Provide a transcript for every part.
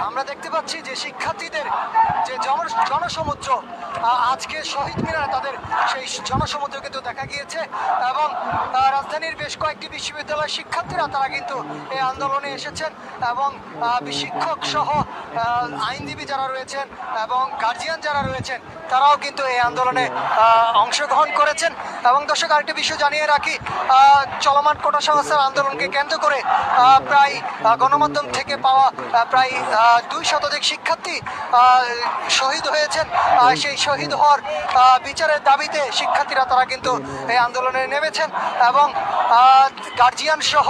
আমরা দেখতে পাচ্ছি যে শিক্ষার্থীদের যে জন- জনসমুদ্র আজকে শহীদ মিনারে তাদের সেই জনসমুদ্র কিন্তু দেখা গিয়েছে এবং রাজধানীর বেশ কয়েকটি বিশ্ববিদ্যালয়ের শিক্ষার্থীরা তারা কিন্তু এই আন্দোলনে এসেছেন এবং শিক্ষক সহ আইনজীবী যারা রয়েছেন এবং গার্জিয়ান যারা রয়েছেন, তারাও কিন্তু এই আন্দোলনে অংশগ্রহণ করেছেন। এবং দর্শক, আরেকটি বিষয় জানিয়ে রাখি চলমান কোটা সংস্থার আন্দোলনকে কেন্দ্র করে প্রায় গণমাধ্যম থেকে পাওয়া প্রায় দুই শতাধিক শিক্ষার্থী শহীদ হয়েছেন। সেই শহীদ হওয়ার বিচারের দাবিতে শিক্ষার্থীরা তারা কিন্তু এই আন্দোলনে নেমেছেন এবং গার্জিয়ান সহ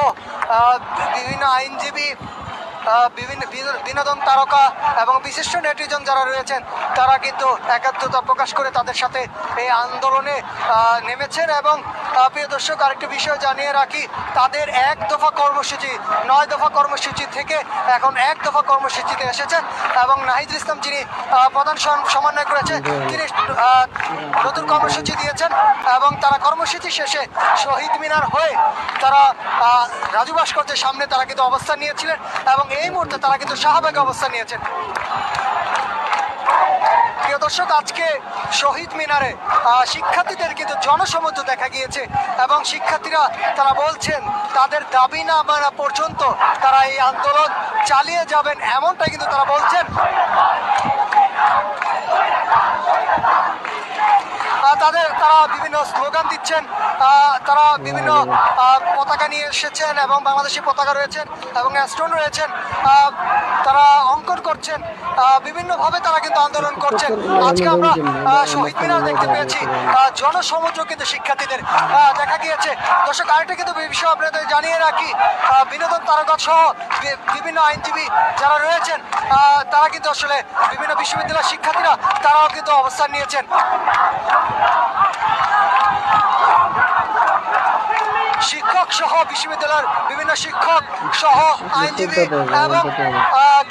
বিভিন্ন আইনজীবী বিভিন্ন বিনো- বিনোদন তারকা এবং বিশিষ্ট নেটিজন যারা রয়েছেন, তারা কিন্তু একাত্মতা প্রকাশ করে তাদের সাথে এই আন্দোলনে নেমেছেন এবং প্রিয় দর্শক, আরেকটি বিষয় জানিয়ে রাখি, তাদের এক দফা কর্মসূচি, নয় দফা কর্মসূচি থেকে এখন এক দফা কর্মসূচিতে এসেছেন এবং নাহিদুল ইসলাম যিনি প্রধান সম- সমন্বয় করেছে তিনি নতুন কর্মসূচি দিয়েছেন এবং তারা কর্মসূচি শেষে শহীদ মিনার হয়ে তারা রাজু ভাস্কর্যের সামনে তারা কিন্তু অবস্থান নিয়েছিলেন এবং এই মুহূর্তে তারা কিন্তু শাহবাগে অবস্থান নিয়েছেন। প্রিয় দর্শক, আজকে শহীদ মিনারে শিক্ষার্থীদের কিন্তু জনসমুদ্র দেখা গিয়েছে এবং শিক্ষার্থীরা তারা বলছেন, তাদের দাবি না মানা পর্যন্ত তারা এই আন্দোলন চালিয়ে যাবেন এমনটাই কিন্তু তারা বলছেন। তাদের, তারা বিভিন্ন স্লোগান দিচ্ছেন তারা বিভিন্ন পতাকা নিয়ে এসেছেন এবং বাংলাদেশি পতাকা রয়েছেন এবং স্টোন রয়েছেন। তারা অঙ্কন করছেন বিভিন্নভাবে তারা কিন্তু আন্দোলন করছেন। আজকে আমরা শহীদ মিনার দেখতে পেয়েছি জনসমুদ্র কিন্তু শিক্ষার্থীদের দেখা গিয়েছে। দর্শক, আরেকটা কিন্তু বিষয় আপনাদের জানিয়ে রাখি বিনোদন তারকা সহ বিভিন্ন আইনজীবী যারা রয়েছেন তারা কিন্তু আসলে বিভিন্ন বিশ্ববিদ্যালয়ের শিক্ষার্থীরা তারাও কিন্তু অবস্থান নিয়েছেন। শিক্ষক সহ বিশ্ববিদ্যালয়ের বিভিন্ন শিক্ষক সহ আইনজীবী এবং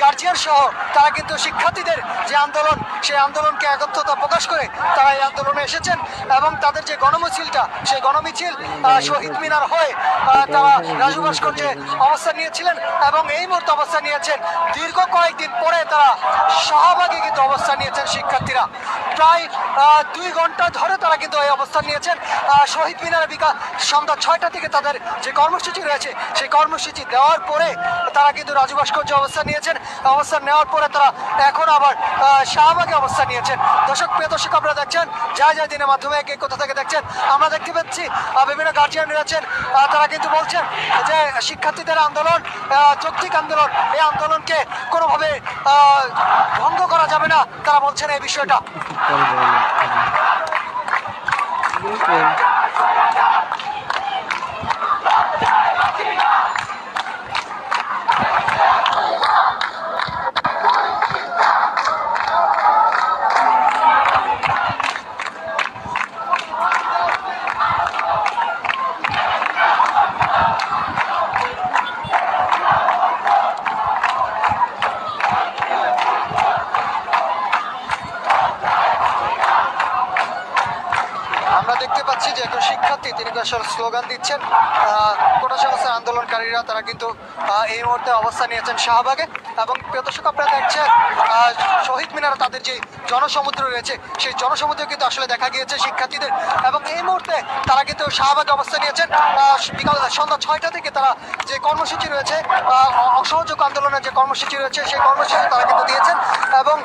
গার্জিয়ান সহ তারা কিন্তু শিক্ষার্থীদের যে আন্দোলন সেই আন্দোলনকে একত্রতা প্রকাশ করে তারা এই আন্দোলনে এসেছেন এবং তাদের যে গণমিছিলটা সেই গণমিছিল শহীদ মিনার হয়ে তারা রাজু ভাস্কর্যে অবস্থান নিয়েছিলেন এবং এই মুহূর্তে অবস্থান নিয়েছেন। দীর্ঘ কয়েকদিন পরে তারা শাহবাগে কিন্তু অবস্থান নিয়েছেন শিক্ষার্থীরা। প্রায় দুই ঘণ্টা ধরে তারা কিন্তু এই অবস্থান নিয়েছেন। শহীদ মিনার বিকাশ সন্ধ্যা ছয়টা থেকে তাদের যে কর্মসূচি রয়েছে, সেই কর্মসূচি দেওয়ার পরে তারা কিন্তু রাজু ভাস্কর্য অবস্থান নিয়েছেন। অবস্থান নেওয়ার পরে তারা এখন আবার শাহবাগে অবস্থান নিয়েছেন। দর্শক, প্রিয় দর্শক, আপনারা দেখছেন যা যা দিনের মাধ্যমে কে কোথা থেকে দেখছেন? আমরা দেখতে পাচ্ছি বিভিন্ন গার্জিয়ান রয়েছেন। তারা কিন্তু বলছেন যে শিক্ষার্থীদের আন্দোলন যৌক্তিক আন্দোলন, এই আন্দোলনকে কোনোভাবে ভঙ্গ করা যাবে না, তারা বলছেন এই বিষয়টা। শিক্ষার্থী স্লোগান দিচ্ছেন। কোটা সংস্থার আন্দোলনকারীরা, তারা কিন্তু এই মুহূর্তে অবস্থান নিয়েছেন শাহবাগে। এবং প্রিয় দর্শক, আপনারা দেখছেন শহীদ মিনারা তাদের যে জনসমুদ্র রয়েছে সেই জনসমুদ্র কিন্তু আসলে দেখা গিয়েছে শিক্ষার্থীদের। এবং এই মুহূর্তে তারা কিন্তু শাহবাগে অবস্থান নিয়েছেন। বিকাল সন্ধ্যা ছয়টা থেকে তারা যে কর্মসূচি রয়েছে অসহযোগ আন্দোলনের যে কর্মসূচি রয়েছে, সেই কর্মসূচি তারা কিন্তু দিয়েছেন। এবং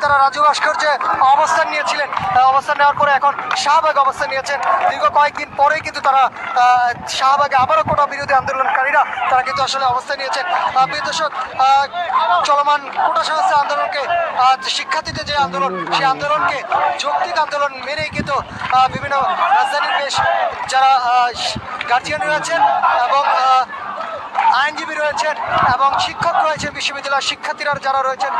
তারা রাজু ভাস্কর্যে অবস্থান নিয়েছিলেন। অবস্থান নেওয়ার পরে এখন শাহবাগ অবস্থান নিয়েছেন। দীর্ঘ কয়েকদিন পরেই কিন্তু তারা শাহবাগে আবারও কোটা বিরোধী আন্দোলনকারীরা তারা কিন্তু আসলে অবস্থান নিয়েছেন। দর্শক চলমান কোটা সংস্থা আন্দোলনকে শিক্ষার্থীদের যে আন্দোলন, সেই আন্দোলনকে, যৌক্তিক আন্দোলন মেনেই কিন্তু বিভিন্ন রাজধানীর বেশ যারা গার্জিয়ান রয়েছেন এবং আইনজীবী রয়েছেন এবং শিক্ষক রয়েছেন, বিশ্ববিদ্যালয়ের শিক্ষার্থীরা যারা রয়েছেন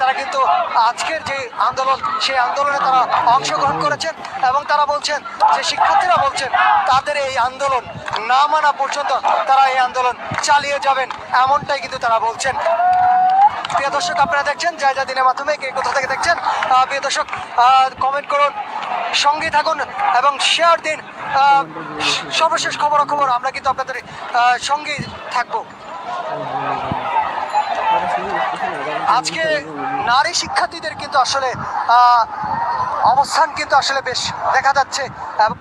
তারা কিন্তু আজকের যে আন্দোলন, সেই আন্দোলনে তারা অংশগ্রহণ করেছেন এবং তারা বলছেন যে শিক্ষার্থীরা বলছেন তাদের এই আন্দোলন না মানা পর্যন্ত তারা এই আন্দোলন চালিয়ে যাবেন, এমনটাই কিন্তু তারা বলছেন। প্রিয় দর্শক, আপনারা দেখছেন যা যা দিনের মাধ্যমে কে কোথা থেকে দেখছেন? প্রিয় দর্শক কমেন্ট করুন, সঙ্গে থাকুন এবং শেয়ার দিন। সর্বশেষ খবর খবর আমরা কিন্তু আপনাদের সঙ্গেই থাকব। আজকে নারী শিক্ষার্থীদের কিন্তু আসলে অবস্থান কিন্তু আসলে বেশ দেখা যাচ্ছে এবং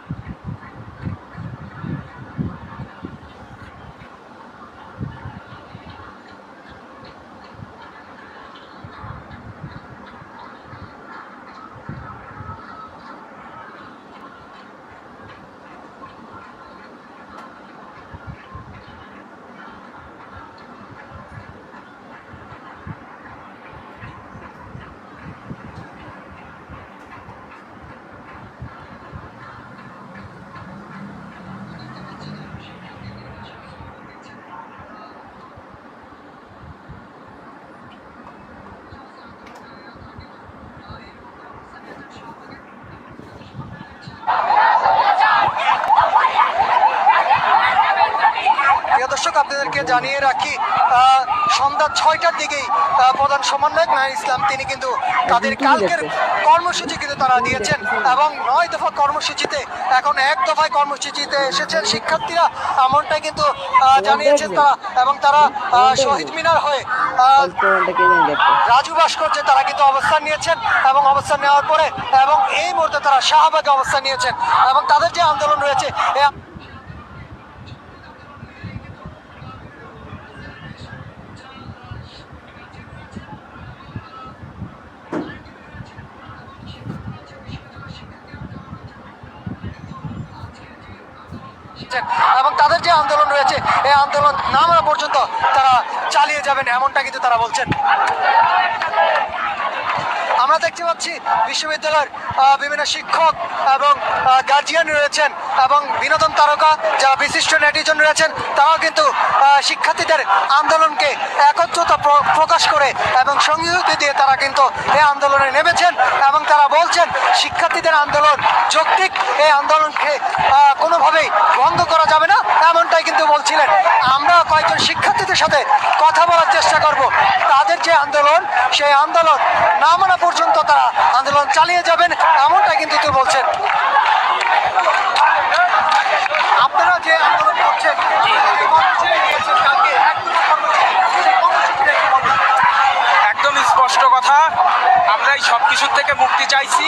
প্রিয় দর্শক আপনাদেরকে জানিয়ে রাখি সন্ধ্যা ছয়টার দিকেই প্রধান সমন্বয়ক নাইর ইসলাম তিনি কিন্তু তাদের কালকের কর্মসূচি কিন্তু তারা দিয়েছেন এবং নয় দফা কর্মসূচিতে এখন এক দফায় কর্মসূচিতে এসেছেন শিক্ষার্থীরা এমনটাই কিন্তু জানিয়েছেন তারা এবং তারা শহীদ মিনার হয়ে আহ, রাজু ভাস্কর্যে তারা কিন্তু অবস্থান নিয়েছেন এবং অবস্থান নেওয়ার পরে এবং এই মুহূর্তে তারা শাহবাগে অবস্থান নিয়েছেন এবং তাদের যে আন্দোলন রয়েছে করছেন এবং তাদের যে আন্দোলন রয়েছে, এই আন্দোলন নামা পর্যন্ত তারা চালিয়ে যাবেন এমনটা কিন্তু তারা বলছেন। আমরা দেখতে পাচ্ছি বিশ্ববিদ্যালয়ের বিভিন্ন শিক্ষক এবং গার্জিয়ান রয়েছেন এবং বিনোদন তারকা যারা বিশিষ্ট নেটিজন রয়েছেন, তারাও কিন্তু শিক্ষার্থীদের আন্দোলনকে একত্রতা প্রকাশ করে এবং সংহতি দিয়ে তারা কিন্তু এই আন্দোলনে শিক্ষার্থীদের আন্দোলন, যৌক্তিক এই আন্দোলনকে কোনোভাবেই বন্ধ করা যাবে না, এমনটাই কিন্তু বলছিলেন। আমরা কয়েকজন শিক্ষার্থীদের সাথে কথা বলার চেষ্টা করব। তাদের যে আন্দোলন, সেই আন্দোলন না মানা পর্যন্ত তারা আন্দোলন চালিয়ে যাবেন, এমনটাই কিন্তু তিনি বলছেন। আপনারা যে আন্দোলন করছেন এই কর্মসূচি নিয়েছেন কালকে একদম কর্মসূচি সেই কর্মসূচিটা একটু বলবেন। একদম স্পষ্ট কথা, আমরা এই সব কিছুর থেকে মুক্তি চাইছি।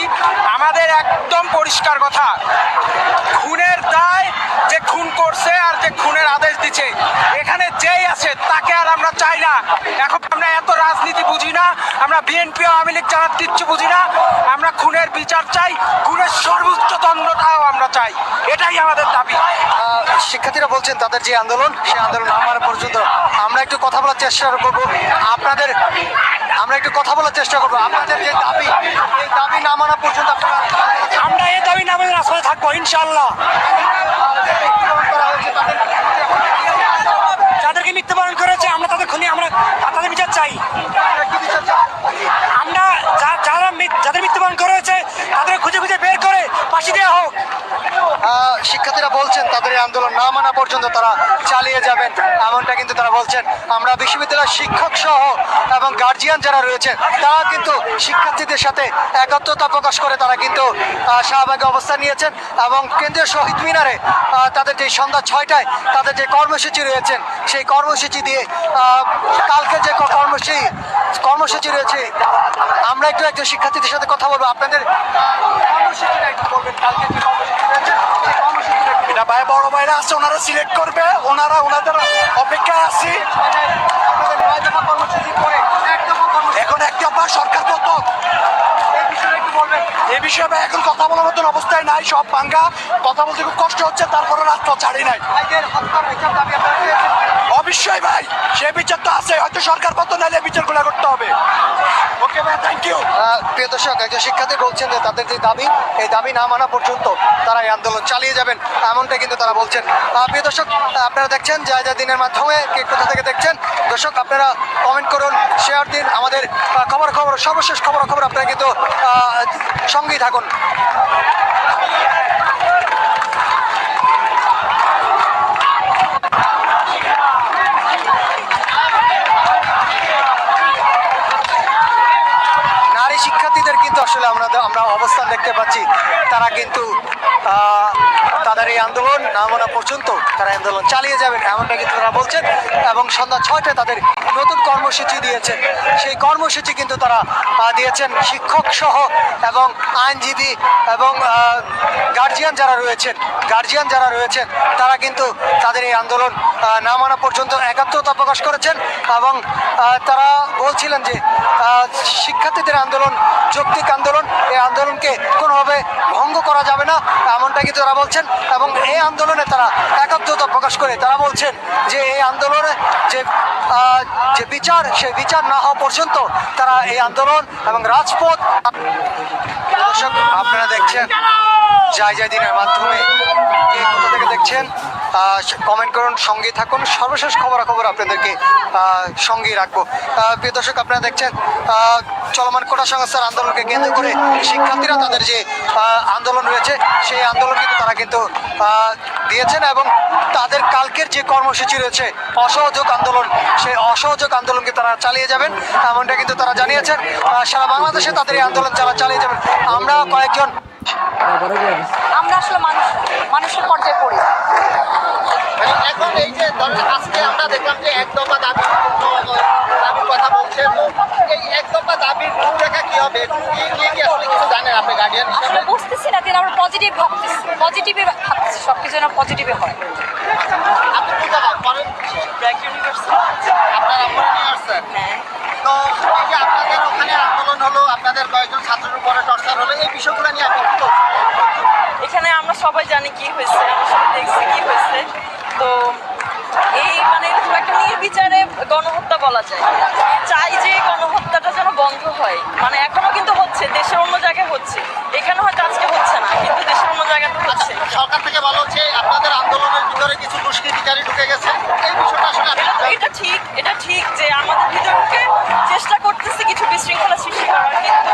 আমাদের একদম পরিষ্কার কথা, খুনের দায় যে খুন করছে আর যে খুনের আদেশ দিচ্ছে, এখানে যেই আছে তাকে আর আমরা চাই না। এখন আমরা এত রাজনীতি বুঝি না, আমরা বিএনপি আওয়ামী লীগ যারা কিচ্ছু বুঝি না, আমরা খুনের বিচার চাই, খুনের সর্বোচ্চ দণ্ডটাও আমরা চাই। এটাই আমাদের দাবি। শিক্ষার্থীরা বলছেন তাদের যে আন্দোলন, সেই আন্দোলন আমার পর্যন্ত আমরা একটু কথা বলার চেষ্টা করব। আপনাদের আমরা একটু কথা বলার চেষ্টা করব। আপনাদের যে দাবি এই দাবি না মানা পর্যন্ত আপনারা আমরা এই দাবি না মানে রাস্তায় থাকব ইনশাল্লাহ যাদেরকে মৃত্যুবরণ করেছে আমরা তাদের খুনি আমরা তাদের বিচার চাই কি বিচার চান? আমরা যা- যারা যাদের মৃত্যুবরণ করেছে তাদের খুঁজে খুঁজে বের করে ফাঁসি দেওয়া হোক। শিক্ষার্থীরা বলছেন তাদের আন্দোলন না মানা পর্যন্ত তারা চালিয়ে যাবেন, এমনটা কিন্তু তারা বলছেন। আমরা বিশ্ববিদ্যালয়ের শিক্ষক সহ এবং গার্জিয়ান যারা রয়েছেন তারা কিন্তু শিক্ষার্থীদের সাথে একাত্মতা প্রকাশ করে তারা কিন্তু শাহবাগে অবস্থান নিয়েছেন এবং কেন্দ্রীয় শহীদ মিনারে তাদের যে সন্ধ্যা ছয়টায় তাদের যে কর্মসূচি রয়েছেন সেই কর্মসূচি দিয়ে কালকে যে কর্মসূচি কর্মসূচি রয়েছে, আমরা একটু একজন শিক্ষার্থীদের সাথে কথা বলব। আপনাদের এটা ভাই বড় ভাইরা আছে ওনারা সিলেক্ট করবে। ওনারা ওনাদের অপেক্ষায় আছি। এখন একটা বার সরকার পতক এই বিষয়ে এ এখন কথা বলার মতন অবস্থায় নাই সব ভাঙ্গা। কথা বলতে খুব কষ্ট হচ্ছে তারপরে রাত তো ছাড়ি নাই। বিচার অবশ্যই ভাই, সে বিচার তো আছে, হয়তো সরকার পতন নাইলে বিচারগুলো করতে হবে। ওকে ভাই থ্যাংক ইউ প্রিয় দর্শক, একজন শিক্ষার্থী বলছেন যে তাদের যে দাবি, এই দাবি না মানা পর্যন্ত তারা এই আন্দোলন চালিয়ে যাবেন এমনটা কিন্তু তারা বলছেন। প্রিয় দর্শক আপনারা দেখছেন যা যা দিনের মাধ্যমে কে কোথা থেকে দেখছেন। দর্শক, আপনারা কমেন্ট করুন শেয়ার দিন, আমাদের খবর খবর সর্বশেষ খবর খবর আপনারা কিন্তু সঙ্গেই থাকুন নারী শিক্ষার্থীদের কিন্তু আসলে আমরা আমরা অবস্থান দেখতে পাচ্ছি, তারা কিন্তু তাদের এই আন্দোলন নামানো পর্যন্ত তারা আন্দোলন চালিয়ে যাবেন এমনটা কিন্তু তারা বলছেন। এবং সন্ধ্যা ছয়টায় তাদের নতুন কর্মসূচি দিয়েছেন। সেই কর্মসূচি কিন্তু তারা দিয়েছেন শিক্ষক সহ এবং আইনজীবী এবং গার্জিয়ান যারা রয়েছেন। গার্জিয়ান যারা রয়েছেন, তারা কিন্তু তাদের এই আন্দোলন না মানা পর্যন্ত একাত্মতা প্রকাশ করেছেন এবং তারা বলছিলেন যে শিক্ষার্থীদের আন্দোলন, যৌক্তিক আন্দোলন, এই আন্দোলনকে কোনোভাবে ভঙ্গ করা যাবে না এমনটা কিন্তু তারা বলছেন এবং এই আন্দোলনে তারা একাত্মতা প্রকাশ করে তারা বলছেন যে, এই আন্দোলনে যে যে বিচার সে বিচার না হওয়া পর্যন্ত তারা এই আন্দোলন এবং রাজপথ আপনারা দেখছেন জয় জয় দিনের মাধ্যমে কোথা থেকে দেখছেন কমেন্ট করুন সঙ্গে থাকুন। সর্বশেষ খবরাখবর আপনাদেরকে আহ, সঙ্গেই রাখব। প্রিয় দর্শক আপনারা দেখছেন চলমান কোটা সংস্থার আন্দোলনকে কেন্দ্র করে শিক্ষার্থীরা তাদের যে আন্দোলন রয়েছে সেই আন্দোলন কিন্তু তারা কিন্তু দিয়েছেন এবং তাদের কালকের যে কর্মসূচি রয়েছে অসহযোগ আন্দোলন সেই অসহযোগ আন্দোলনকে তারা চালিয়ে যাবেন এমনটা কিন্তু তারা জানিয়েছেন। সারা বাংলাদেশে তাদের এই আন্দোলন যারা চালিয়ে যাবেন আমরা কয়েকজন আমরা আসলে মানুষ মানুষের পর্যায়ে পড়ি। মানে এখন এই যে ধরেন আজকে আমরা দেখলাম যে এক দফা দাবি দাবির কথা বলছে তো এই এক দফা দাবির রূপরেখা কি হবে? কি কি আসলে কিছু জানেন আপনি গার্ডিয়ান আসলে বুঝতেছি না কিন্তু আমরা পজিটিভ ভাবতেছি পজিটিভে ভাবতেছি সব কিছু যেন পজিটিভে হয়। আপনি কোন জায়গায় করেন? ব্র্যাক ইউনিভার্সিটি আপনার আপনারা নিয়ে আসছেন হ্যাঁ। তো এই যে আপনাদের ওখানে আন্দোলন হলো আপনাদের কয়েকজন ছাত্রের উপরে টর্চার হলো এই বিষয়গুলো নিয়ে আপনি কি বলছেন? এখানে আমরা সবাই জানি কি হয়েছে আমরা সবাই দেখছি কি হয়েছে। তো এই মানে একটা নির্বিচারে গণহত্যা বলা যায়। চাই যে গণহত্যাটা যেন বন্ধ হয়। মানে এখনও কিন্তু হচ্ছে দেশের অন্য জায়গায় হচ্ছে। এখানে হয়তো আজকে হচ্ছে না কিন্তু দেশের অন্য জায়গায় জায়গাতে হচ্ছে। সরকার থেকে বলা হচ্ছে আপনাদের আন্দোলনের ভিতরে কিছু দুষ্কৃতিকারী ঢুকে গেছে। এই বিষয়টা আসলে তো- এটা ঠিক এটা ঠিক যে আমাদের ভিতরকে চেষ্টা করতেছে কিছু বিশৃঙ্খলা সৃষ্টি করার কিন্তু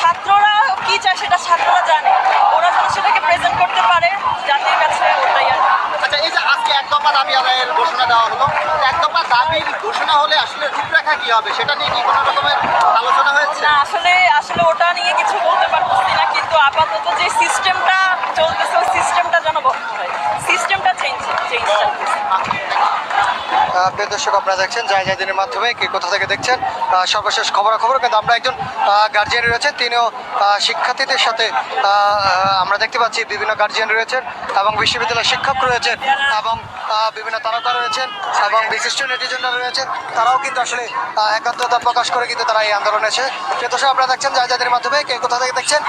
ছাত্ররা কি চায় সেটা ছাত্ররা জানে। ওরা যেন সেটাকে প্রেজেন্ট করতে পারে জাতির কাছে ওটাই আর আচ্ছা এই যে আজকে এক দফা দাবি আদায়ের ঘোষণা দেওয়া হলো এক দফা দাবির ঘোষণা হলে আসলে রূপরেখা কি হবে? সেটা নিয়ে কি কোনো রকমের আলোচনা হয়েছে? না আসলে আসলে ওটা নিয়ে কিছু বলতে পারতেছি না কিন্তু আপাতত যে সিস্টেমটা চলতেছে ওই সিস্টেমটা প্রিয় দর্শক, আপনারা দেখছেন জয় জয় দিনের মাধ্যমে কে কোথা থেকে দেখছেন সর্বশেষ খবরাখবর। কিন্তু আমরা একজন গার্জিয়ান রয়েছেন, তিনিও শিক্ষার্থীদের সাথে আমরা দেখতে পাচ্ছি বিভিন্ন গার্জিয়ান রয়েছেন এবং বিশ্ববিদ্যালয়ের শিক্ষক রয়েছেন এবং বিভিন্ন তারকা রয়েছেন এবং বিশিষ্ট নেটিজনরা রয়েছেন। তারাও কিন্তু আসলে একাত্মতা প্রকাশ করে কিন্তু তারা এই আন্দোলনে এসে প্রিয় দর্শক, আপনারা দেখছেন জয় দিনের মাধ্যমে কে কোথা থেকে দেখছেন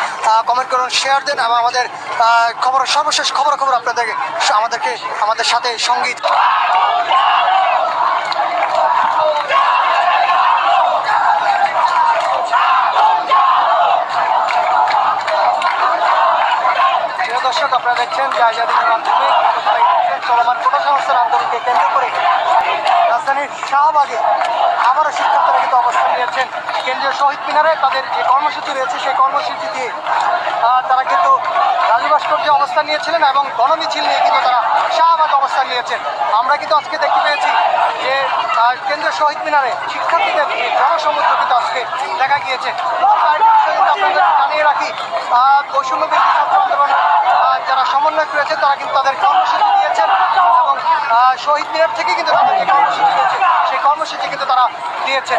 কমেন্ট করুন শেয়ার দেন এবং আমাদের খবর সর্বশেষ খবরাখবর আপনাদেরকে আমাদেরকে আমাদের সাথে সংগীত দর্শক আপনারা দেখছেন যে আজাদিনের মাধ্যমে চলমান কোটা সংস্থার আন্দোলনকে কেন্দ্র করে। রাজধানীর শাহবাগে আবারও শিক্ষার্থীরা কিন্তু অবস্থান নিয়েছেন। কেন্দ্রীয় শহীদ মিনারে তাদের যে কর্মসূচি রয়েছে সেই কর্মসূচি দিয়ে তারা কিন্তু রাজু ভাস্কর্যে অবস্থান নিয়েছিলেন এবং গণমিছিল নিয়ে কিন্তু তারা শাহবাগ অবস্থান নিয়েছেন। আমরা কিন্তু আজকে দেখতে পেয়েছি যে কেন্দ্রীয় শহীদ মিনারে শিক্ষার্থীদের জনসমুদ্র কিন্তু আজকে দেখা গিয়েছে। আপনাদের জানিয়ে রাখি বৈষম্য বিরোধী ছাত্র আন্দোলন আহ, যারা সমন্বয় করেছে তারা কিন্তু তাদের কর্মসূচি দিয়েছেন এবং শহীদ মিনার থেকে কিন্তু তাদের যে কর্মসূচি দিয়েছে সেই কর্মসূচি কিন্তু তারা দিয়েছে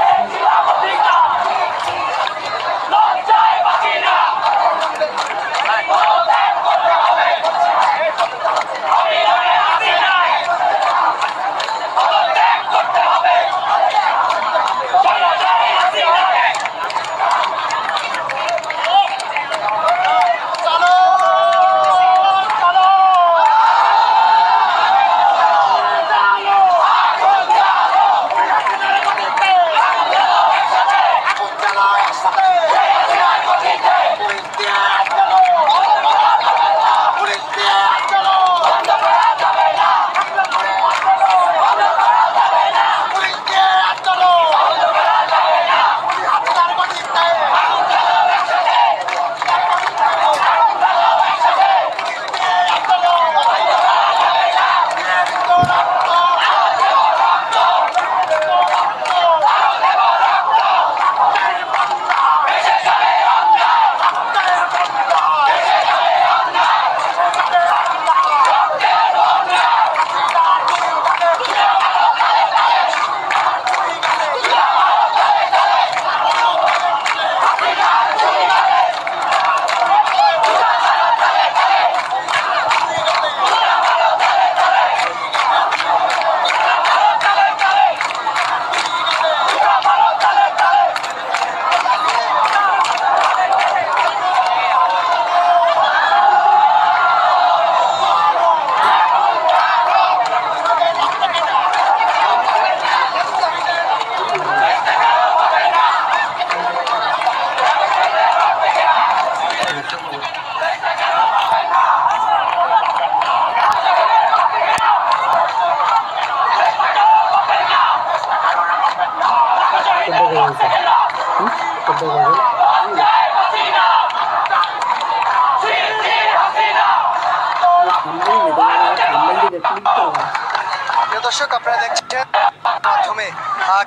মাধ্যমে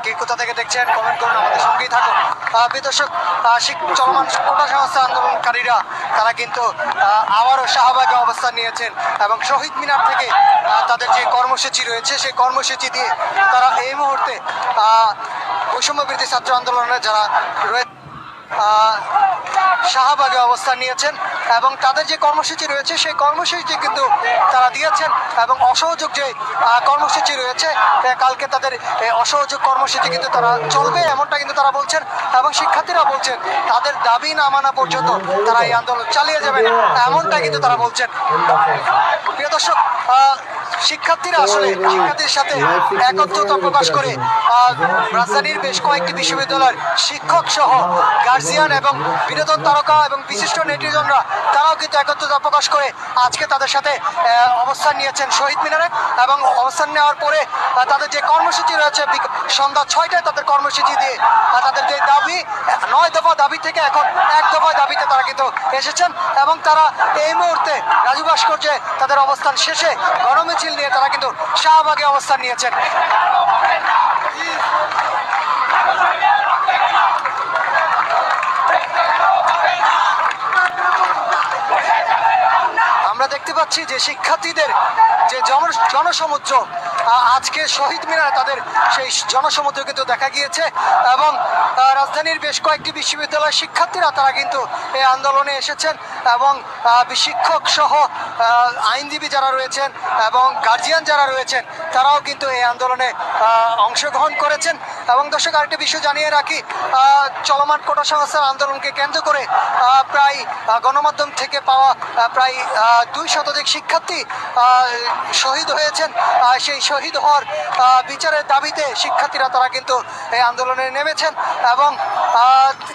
কে কোথা থেকে দেখছেন কমেন্ট করুন আমাদের সঙ্গেই থাকুন। আহ, প্রিয় দর্শক আহ, শিক- চলমান কোটা সংস্থা আন্দোলনকারীরা তারা কিন্তু আবারও শাহবাগে অবস্থান নিয়েছেন এবং শহীদ মিনার থেকে তাদের যে কর্মসূচি রয়েছে সেই কর্মসূচি দিয়ে তারা এই মুহূর্তে আহ, বৈষম্য বিরোধী ছাত্র আন্দোলনে যারা রয়েছে শাহবাগে অবস্থান নিয়েছেন। এবং তাদের যে কর্মসূচি রয়েছে, সেই কর্মসূচি কিন্তু তারা দিয়েছেন এবং অসহযোগ যে কর্মসূচি রয়েছে কালকে তাদের অসহযোগ কর্মসূচি কিন্তু তারা চলবে, এমনটা কিন্তু তারা বলছেন এবং শিক্ষার্থীরা বলছেন, তাদের দাবি না মানা পর্যন্ত তারা এই আন্দোলন চালিয়ে যাবেন, এমনটা কিন্তু তারা বলছেন। প্রিয় দর্শক শিক্ষার্থীরা আসলে শিক্ষার্থীর সাথে একত্রতা প্রকাশ করে রাজধানীর বেশ কয়েকটি বিশ্ববিদ্যালয়ের শিক্ষক সহ গার্জিয়ান এবং বিনোদন তারকা এবং বিশিষ্ট নেটিজনরা তারাও কিন্তু একত্রতা প্রকাশ করে আজকে তাদের সাথে অবস্থান নিয়েছেন শহীদ মিনারে এবং অবস্থান নেওয়ার পরে তাদের যে কর্মসূচি রয়েছে সন্ধ্যা ছয়টায় তাদের কর্মসূচি দিয়ে তাদের যে দাবি নয় দফা দাবি থেকে এখন এক দফা দাবিতে তারা কিন্তু এসেছেন এবং তারা এই মুহূর্তে রাজু ভাস্কর্যে তাদের অবস্থান শেষে গণমিছিল নিয়ে তারা কিন্তু শাহবাগে অবস্থান নিয়েছেন। আমরা দেখতে পাচ্ছি যে শিক্ষার্থীদের যে জন- জনসমুদ্র আজকে শহীদ মিনারে তাদের সেই জনসমুদ্র কিন্তু দেখা গিয়েছে এবং রাজধানীর বেশ কয়েকটি বিশ্ববিদ্যালয়ের শিক্ষার্থীরা তারা কিন্তু এই আন্দোলনে এসেছেন এবং শিক্ষক সহ আইনজীবী যারা রয়েছেন এবং গার্জিয়ান যারা রয়েছেন, তারাও কিন্তু এই আন্দোলনে অংশগ্রহণ করেছেন। এবং দর্শক, আরেকটি বিষয় জানিয়ে রাখি চলমান কোটা সংস্থার আন্দোলনকে কেন্দ্র করে প্রায় গণমাধ্যম থেকে পাওয়া প্রায় দুই শতাধিক শিক্ষার্থী শহীদ হয়েছেন। সেই শহীদ হওয়ার বিচারের দাবিতে শিক্ষার্থীরা তারা কিন্তু এই আন্দোলনে নেমেছেন এবং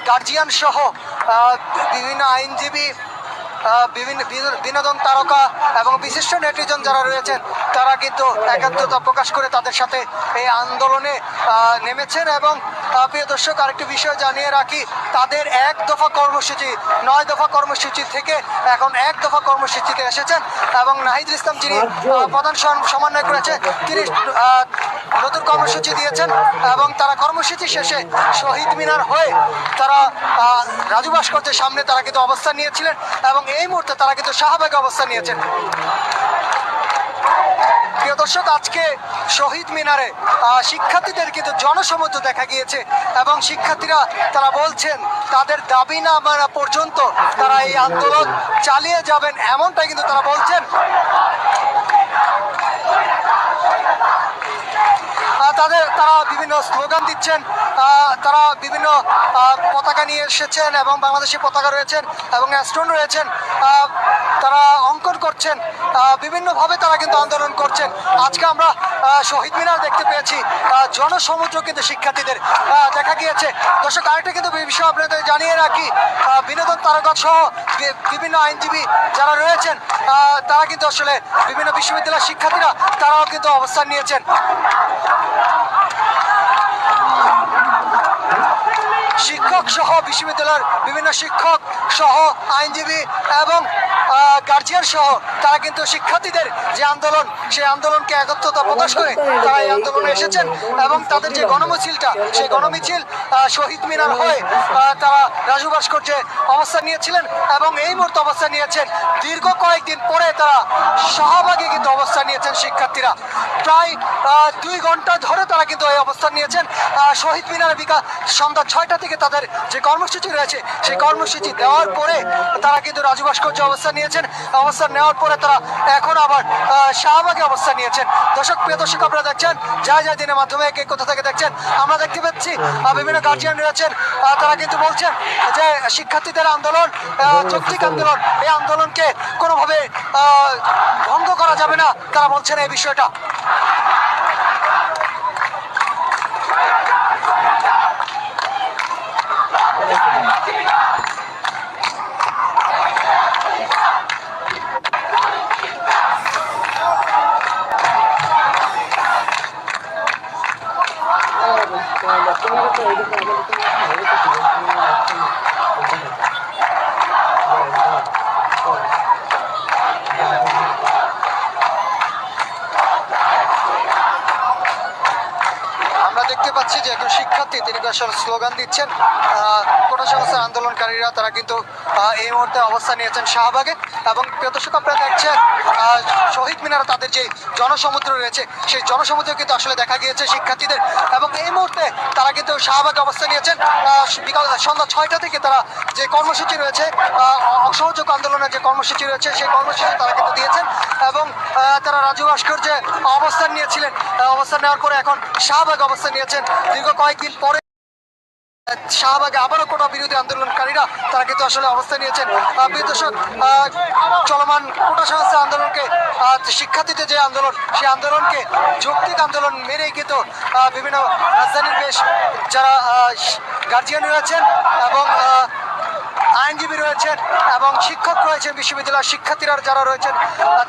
গার্জিয়ান সহ বিভিন্ন আইনজীবী বিভিন্ন বিনো- বিনোদন তারকা এবং বিশিষ্ট নেটিজন যারা রয়েছেন তারা কিন্তু একাত্মতা প্রকাশ করে তাদের সাথে এই আন্দোলনে নেমেছেন এবং প্রিয় দর্শক আরেকটি বিষয় জানিয়ে রাখি তাদের এক দফা কর্মসূচি নয় দফা কর্মসূচি থেকে এখন এক দফা কর্মসূচিতে এসেছেন এবং নাহিদুল ইসলাম যিনি প্রধান সমন্বয় করেছে তিনি নতুন কর্মসূচি দিয়েছেন এবং তারা কর্মসূচি শেষে শহীদ মিনার হয়ে তারা রাজু ভাস্কর্যের সামনে তারা কিন্তু অবস্থান নিয়েছিলেন এবং এই মুহূর্তে তারা কিন্তু শাহবাগে অবস্থান নিয়েছেন। প্রিয় দর্শক, আজকে শহীদ মিনারে শিক্ষার্থীদের কিন্তু জনসমুদ্র দেখা গিয়েছে এবং শিক্ষার্থীরা তারা বলছেন, তাদের দাবি না মানা পর্যন্ত তারা এই আন্দোলন চালিয়ে যাবেন এমনটাই কিন্তু তারা বলছেন। তাদের, তারা বিভিন্ন স্লোগান দিচ্ছেন তারা বিভিন্ন পতাকা নিয়ে এসেছেন এবং বাংলাদেশি পতাকা রয়েছেন এবং স্টোন রয়েছেন তারা অঙ্কন করছেন বিভিন্নভাবে তারা কিন্তু আন্দোলন করছেন। আজকে আমরা শহীদ মিনার দেখতে পেয়েছি জনসমুদ্র কিন্তু শিক্ষার্থীদের দেখা গিয়েছে। দর্শক, আরেকটা কিন্তু বিষয় আপনাদের জানিয়ে রাখি বিনোদন তারকা সহ বিভিন্ন আইনজীবী যারা রয়েছেন তারা কিন্তু আসলে বিভিন্ন বিশ্ববিদ্যালয়ের শিক্ষার্থীরা, তারাও কিন্তু অবস্থান নিয়েছেন। শিক্ষক সহ বিশ্ববিদ্যালয়ের বিভিন্ন শিক্ষক সহ আইনজীবী এবং গার্জিয়ান সহ তারা কিন্তু শিক্ষার্থীদের যে আন্দোলন, সেই আন্দোলনকে একত্রতা প্রকাশ করে তারা এই আন্দোলনে এসেছেন এবং তাদের যে গণমিছিলটা, সেই গণমিছিল শহীদ মিনার হয়ে তারা রাজু ভাস্কর্যে অবস্থান নিয়েছিলেন এবং এই মুহূর্তে অবস্থান নিয়েছেন। দীর্ঘ কয়েকদিন পরে তারা শাহবাগে কিন্তু অবস্থান নিয়েছেন শিক্ষার্থীরা। প্রায় দুই ঘণ্টা ধরে তারা কিন্তু এই অবস্থান নিয়েছেন। শহীদ মিনারে বিকাশ সন্ধ্যা ছয়টা থেকে তাদের যে কর্মসূচি রয়েছে, সেই কর্মসূচি দেওয়ার পরে তারা কিন্তু রাজু ভাস্কর্য অবস্থান নিয়েছেন। অবস্থান নেওয়ার পরে তারা এখন আবার শাহবাগে অবস্থান নিয়েছেন। দর্শক, প্রিয় দর্শক, আপনারা দেখছেন যা যা দিনের মাধ্যমে কে কোথা থেকে দেখছেন? আমরা দেখতে পাচ্ছি বিভিন্ন গার্জিয়ান রয়েছেন। তারা কিন্তু বলছেন যে শিক্ষার্থীদের আন্দোলন যৌক্তিক আন্দোলন, এই আন্দোলনকে কোনোভাবে ভঙ্গ করা যাবে না, তারা বলছেন এই বিষয়টা। Thank you. পাচ্ছি যে একজন শিক্ষার্থী, তিনি আসলে স্লোগান দিচ্ছেন। কোটা সংস্থার আন্দোলনকারীরা তারা কিন্তু এই মুহূর্তে অবস্থান নিয়েছেন শাহবাগে। এবং প্রদর্শক আপনারা দেখছেন শহীদ মিনারা তাদের যে জনসমুদ্র রয়েছে, সেই জনসমুদ্র কিন্তু আসলে দেখা গিয়েছে শিক্ষার্থীদের। এবং এই মুহূর্তে তারা কিন্তু শাহবাগে অবস্থান নিয়েছেন। বিকাল সন্ধ্যা ছয়টা থেকে তারা যে কর্মসূচি রয়েছে অসহযোগ আন্দোলনের যে কর্মসূচি রয়েছে, সেই কর্মসূচি তারা কিন্তু দিয়েছেন এবং তারা রাজু ভাস্কর যে অবস্থান নিয়েছিলেন। অবস্থান নেওয়ার পরে এখন শাহবাগ অবস্থান নিয়েছেন। দীর্ঘ কয়েকদিন পরে, শাহবাগে আবারও কোটা বিরোধী আন্দোলনকারীরা তারা কিন্তু আসলে অবস্থান নিয়েছেন। দর্শক চলমান কোটা সংস্থা আন্দোলনকে শিক্ষার্থীদের যে আন্দোলন, সেই আন্দোলনকে যৌক্তিক আন্দোলন মেরেই কিন্তু বিভিন্ন রাজধানীর বেশ যারা গার্জিয়ান রয়েছেন এবং আইনজীবী রয়েছেন এবং শিক্ষক রয়েছেন, বিশ্ববিদ্যালয়ের শিক্ষার্থীরা যারা রয়েছেন,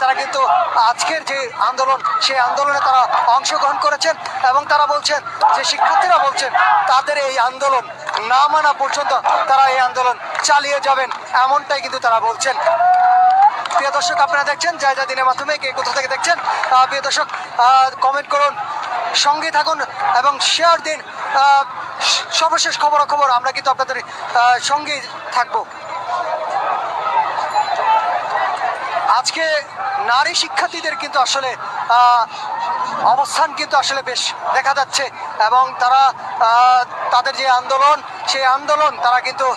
তারা কিন্তু আজকের যে আন্দোলন, সেই আন্দোলনে তারা অংশগ্রহণ করেছেন এবং তারা বলছেন, যে শিক্ষার্থীরা বলছেন, তাদের এই আন্দোলন না মানা পর্যন্ত তারা এই আন্দোলন চালিয়ে যাবেন, এমনটাই কিন্তু তারা বলছেন। প্রিয় দর্শক, আপনারা দেখছেন যা যা দিনের মাধ্যমে কে কোথা থেকে দেখছেন? প্রিয় দর্শক কমেন্ট করুন, সঙ্গে থাকুন এবং শেয়ার দিন। সর্বশেষ খবরাখবর আমরা কিন্তু আপনাদের আহ, সঙ্গেই থাকব। আজকে নারী শিক্ষার্থীদের কিন্তু আসলে অবস্থান কিন্তু আসলে বেশ দেখা যাচ্ছে এবং তারা তাদের যে আন্দোলন সেই আন্দোলন তারা কিন্তু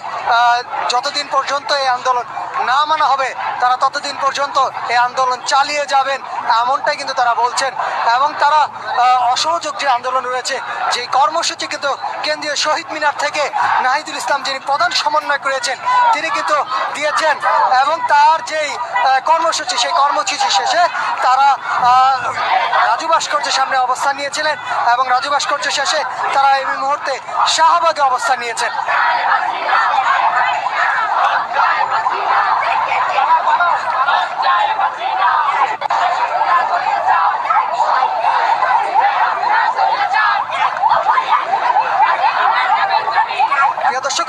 যতদিন পর্যন্ত এই আন্দোলন না মানা হবে তারা ততদিন পর্যন্ত এই আন্দোলন চালিয়ে যাবেন এমনটাই কিন্তু তারা বলছেন। এবং তারা অসহযোগ যে আন্দোলন রয়েছে যে কর্মসূচি কিন্তু কেন্দ্রীয় শহীদ মিনার থেকে নাহিদুল ইসলাম যিনি প্রধান সমন্বয় করেছেন তিনি কিন্তু দিয়েছেন এবং তার যেই কর্মসূচি, সেই কর্মসূচি শেষে তারা রাজু ভাস্কর্যের সামনে অবস্থান নিয়েছিলেন এবং রাজু ভাস্কর্য শেষে তারা এই মুহূর্তে শাহবাগে অবস্থান নিয়েছেন।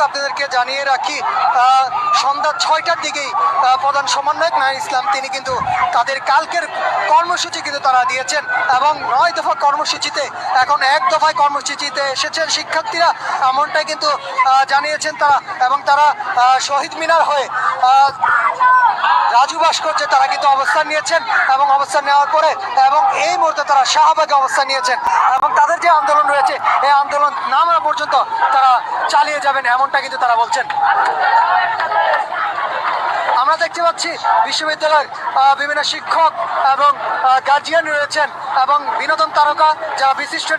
আপনাদেরকে জানিয়ে রাখি সন্ধ্যা ছয়টার দিকেই প্রধান সমন্বয়ক নাইর ইসলাম, তিনি কিন্তু তাদের কালকের কর্মসূচি কিন্তু তারা দিয়েছেন এবং নয় দফা কর্মসূচিতে, এখন এক দফায় কর্মসূচিতে এসেছেন শিক্ষার্থীরা, এমনটাই কিন্তু জানিয়েছেন তারা এবং তারা শহীদ মিনার হয়ে রাজু ভাস্কর্যে তারা কিন্তু অবস্থান নিয়েছেন এবং অবস্থান নেওয়ার পরে এবং এই মুহূর্তে তারা শাহবাগে অবস্থান নিয়েছেন এবং তাদের যে আন্দোলন রয়েছে, এই আন্দোলন না মানা পর্যন্ত তারা চালিয়ে যাবেন এমনটা কিন্তু তারা বলছেন। আমরা দেখতে পাচ্ছি বিশ্ববিদ্যালয়ের বিভিন্ন শিক্ষক এবং গার্জিয়ান রয়েছেন এবং বিনোদন তারকা যারা বিশিষ্ট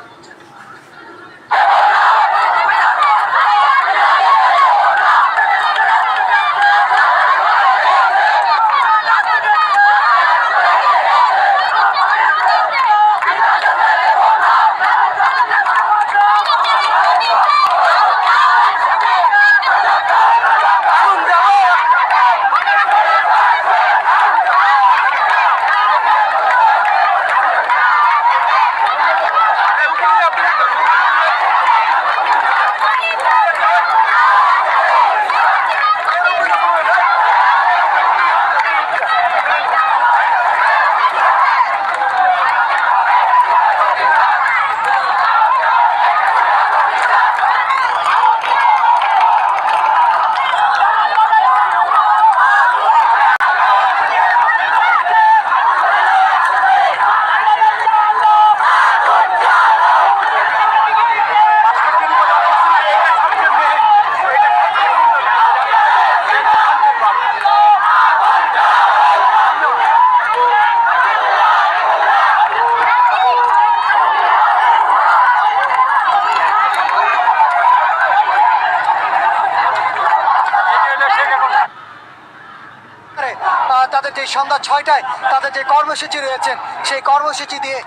করে, আহ, তাদের যে সন্ধ্যা ছয়টায় তাদের যে কর্মসূচি রয়েছে সেই কর্মসূচি দিয়ে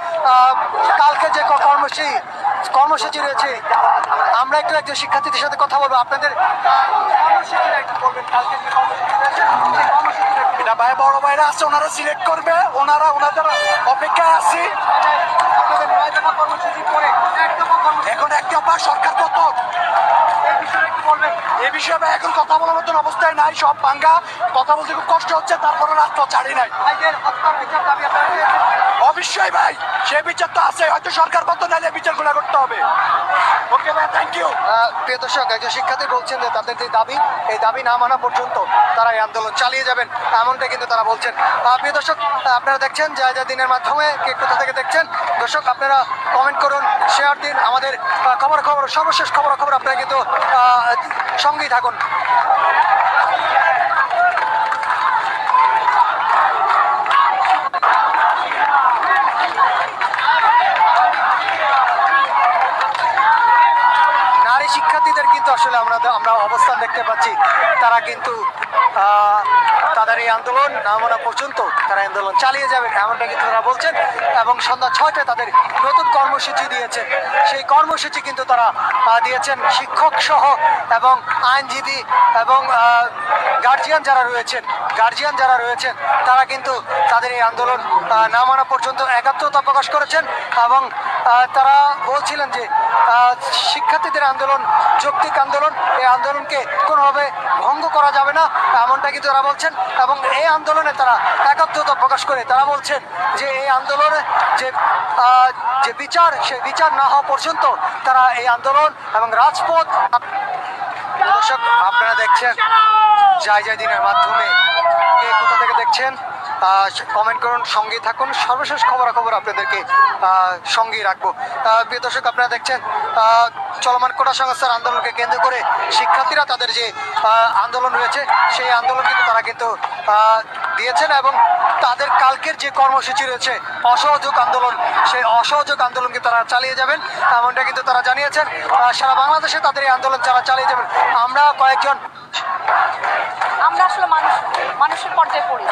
কালকে যে কর্মসূচি কর্মসূচি রয়েছে আমরা একটু একজন শিক্ষার্থীদের সাথে কথা বলব। আপনাদের কর্মসূচিটা একটু বলবেন কালকে যে কর্মসূচি রয়েছে সেই কর্মসূচিটা এটা ভাই বড় ভাইরা আছে ওনারা সিলেক্ট করবে ওনারা ওনাদের অপেক্ষায় আছি। এক দফা এখন সরকার বিষয়ে কি বলবেন? এ বিষয়ে ভাই এখন কথা বলার মতন অবস্থায় নাই, সব ভাঙ্গা। কথা বলতে খুব কষ্ট হচ্ছে তারপরে রাস্তা ছাড়ি নাই। বিচার? অবশ্যই ভাই, সে বিচার তো আছে, হয়তো সরকার পতন হলে বিচারগুলো করতে হবে। ওকে ভাই থ্যাংক ইউ প্রিয় দর্শক, একজন শিক্ষার্থী বলছেন যে তাদের যে দাবি, এই দাবি না মানা পর্যন্ত তারা এই আন্দোলন চালিয়ে যাবেন এমনটা কিন্তু তারা বলছেন। প্রিয় দর্শক আপনারা দেখছেন যা যা দিনের মাধ্যমে কে কোথা থেকে দেখছেন? দর্শক, আপনারা কমেন্ট করুন শেয়ার দিন, আমাদের খবর খবর সর্বশেষ খবর খবর আপনারা কিন্তু সঙ্গেই থাকুন নারী শিক্ষার্থীদের কিন্তু আসলে আমরা আমরা অবস্থান দেখতে পাচ্ছি, তারা কিন্তু তাদের এই আন্দোলন না মানা পর্যন্ত তারা আন্দোলন চালিয়ে যাবেন এমনটা কিন্তু তারা বলছেন। এবং সন্ধ্যা ছয়টায় তাদের নতুন কর্মসূচি দিয়েছেন। সেই কর্মসূচি কিন্তু তারা দিয়েছেন শিক্ষক সহ এবং আইনজীবী এবং গার্জিয়ান যারা রয়েছেন গার্জিয়ান যারা রয়েছেন, তারা কিন্তু তাদের এই আন্দোলন না মানা পর্যন্ত একাত্মতা প্রকাশ করেছেন এবং তারা বলছিলেন যে শিক্ষার্থীদের আন্দোলন, যৌক্তিক আন্দোলন, এই আন্দোলনকে কোনোভাবে ভঙ্গ করা যাবে না এমনটা কিন্তু তারা বলছেন। এবং এই আন্দোলনে তারা একাত্মতা প্রকাশ করে তারা বলছেন যে, এই আন্দোলনে যে যে বিচার সেই বিচার না হওয়া পর্যন্ত তারা এই আন্দোলন এবং রাজপথ দর্শক, আপনারা দেখছেন যাই যাই দিনের মাধ্যমে কোথা থেকে দেখছেন? কমেন্ট করুন, সঙ্গে থাকুন। সর্বশেষ খবরাখবর আপনাদেরকে সঙ্গেই রাখব। প্রিয় দর্শক, আপনারা দেখছেন চলমান কোটা সংস্থার আন্দোলনকে কেন্দ্র করে শিক্ষার্থীরা তাদের যে আন্দোলন রয়েছে, সেই আন্দোলন কিন্তু তারা কিন্তু দিয়েছেন এবং তাদের কালকের যে কর্মসূচি রয়েছে, অসহযোগ আন্দোলন, সেই অসহযোগ আন্দোলনকে তারা চালিয়ে যাবেন। এমনটা কিন্তু তারা জানিয়েছেন। সারা বাংলাদেশে তাদের এই আন্দোলন তারা চালিয়ে যাবেন, আমরা কয়েকজন আমরা আসলে মানুষ মানুষের পর্যায়ে পড়ি।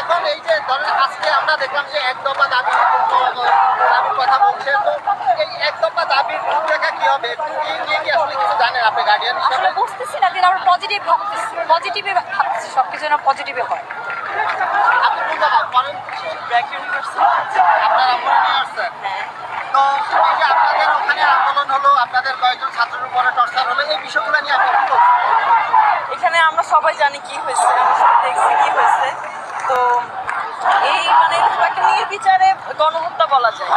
এখন এই যে ধরেন আজকে আমরা দেখলাম যে এক দফা দাবি দাবির কথা বলছে তো এই এক দফা দাবির রূপরেখা কি হবে? কি কি কি আসলে কিছু জানেন আপনি গার্ডিয়ান হিসেবে? বুঝতেছি না দিন আমরা পজিটিভ ভাবতেছি। পজিটিভে ভাবতেছি সব কিছু যেন পজিটিভে হয়। আপনি কোন জায়গায়? ফরেন ব্র্যাক ইউনিভার্সিটি আপনারা মনে নিয়ে আসছেন তো এই যে আপনাদের ওখানে আন্দোলন হলো আপনাদের কয়েকজন ছাত্রের উপরে টর্চার হলো এই বিষয়গুলো নিয়ে আপনি? এখানে আমরা সবাই জানি কি হয়েছে, আমরা সবাই দেখছি কি হয়েছে। তো এই মানে একটা নির্বিচারে গণহত্যা বলা যায়।